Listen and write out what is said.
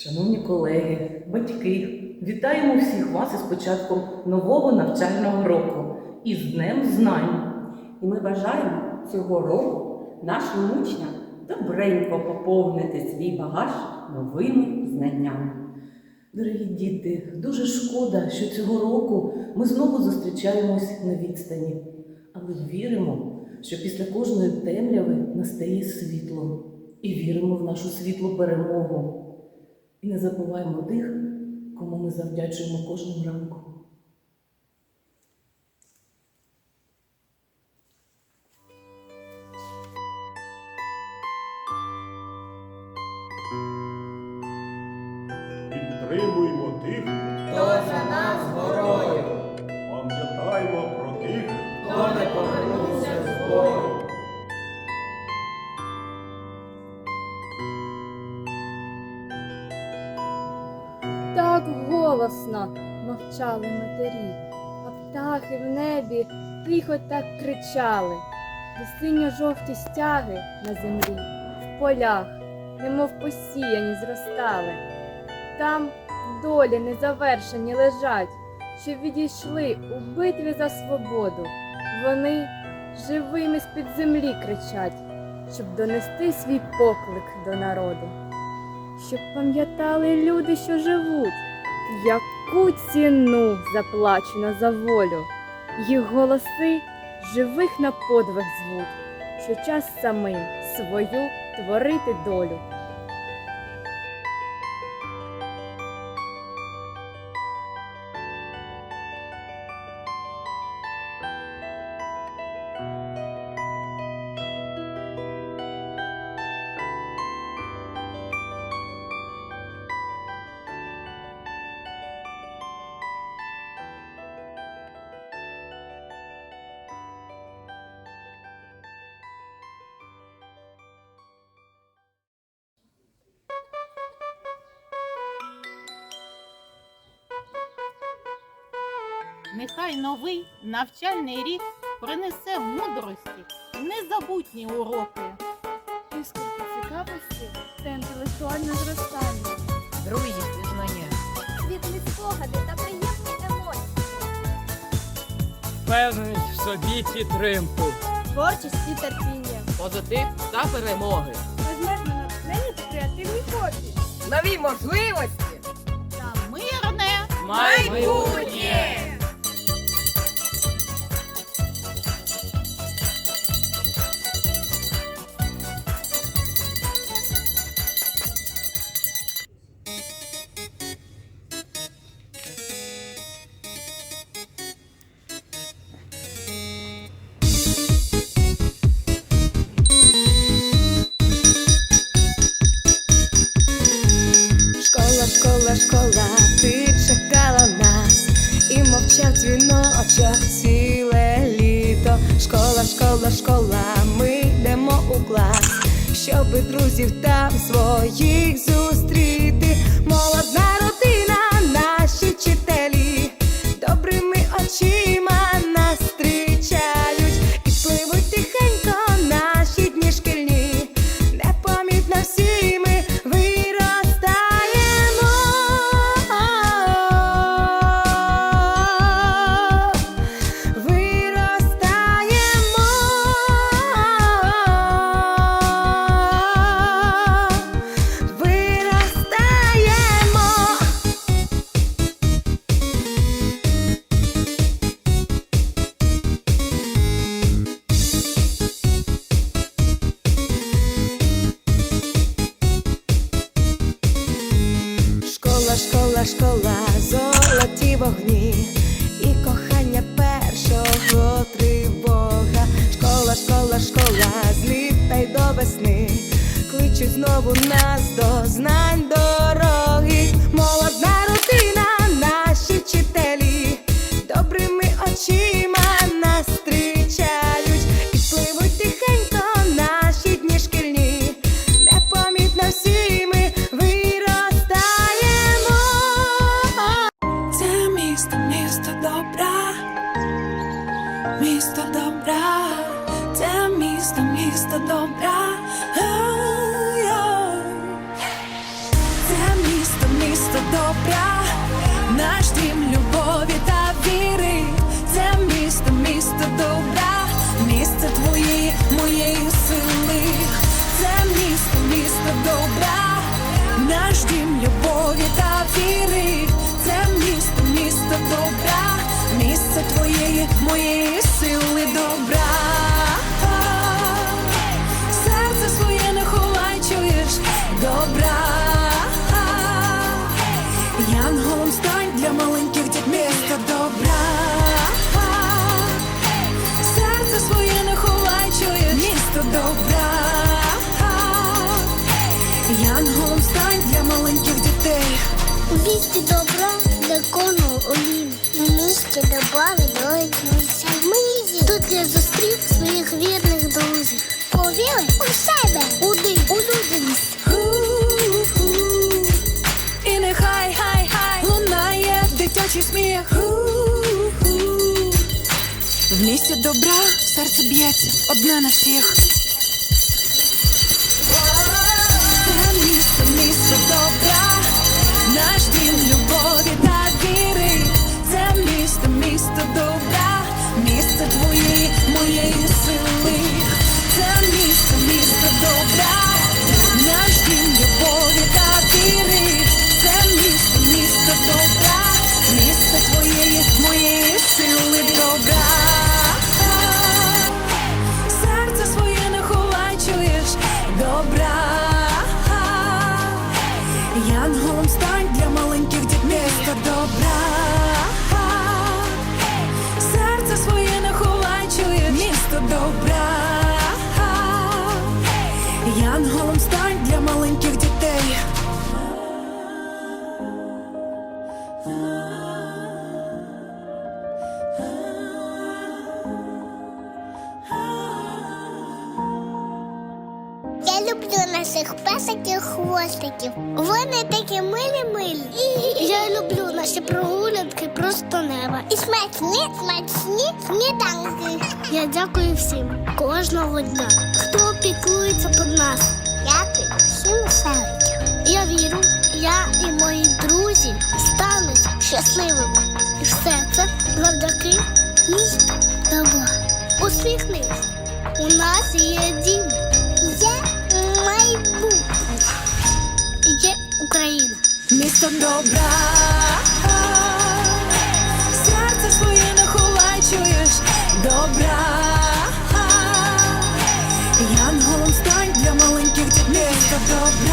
шановні колеги, батьки, вітаємо всіх вас із початком нового навчального року і з Днем Знань. І ми бажаємо цього року нашим учням добренько поповнити свій багаж новими знаннями. Дорогі діти, дуже шкода, що цього року ми знову зустрічаємось на відстані, але віримо, що після кожної темряви настає світло, і віримо в нашу світлу перемогу. І не забуваємо тих, кому ми завдячуємо кожним ранку. Підтримуємо тих, голосно мовчали матері, а птахи в небі тихо так кричали, де синьо-жовті стяги на землі, в полях, немов посіяні зростали. Там долі незавершені лежать, що відійшли у битві за свободу. Вони живими з-під землі кричать, щоб донести свій поклик до народу щоб пам'ятали люди, що живуть, яку ціну заплачено за волю. Їх голоси живих на подвиг звуть, що час самим свою творити долю. Нехай новий навчальний рік принесе мудрості, незабутні уроки. Іскорки цікавості та інтелектуальне зростання. Друзі пізнання. Світлі спогади та приємні емоції. Впевненість в собі підтримку. Творчість і терпіння. Позитив та перемоги. Безмежне натхнення та креативні хобі. Нові можливості. Та мирне Майбутнє! Школа, школа, ми йдемо у клас, щоби друзів там своїх зустріти. Весела школа, золоті вогні і кохання першого тривога. Школа, школа, школа, з літа й до весни, кличуть знову нас до знань місто добра. Янголом стань для маленьких дітей. У місті добра для кону олін. У місті добра відроють Мизі. Тут я зустрів своїх вірних друзів. Повіли у себе, уди, у людяність. І нехай хай хай лунає дитячий сміх. В місті добра серце б'ється одне на всіх. Люблю наших песиків хвостиків. Вони такі милі-милі. Я люблю наші прогулянки просто неба. І смачні, смачні сніданки. Я дякую всім кожного дня, хто піклується про нас. Дякую всім селикам. Я вірю, я і мої друзі стануть щасливими. І все це завдяки місту добра. Усміхнись. У нас. Є добра, серце своє не ховай, чуєш добра. Янголом стань для маленьких дітей добра.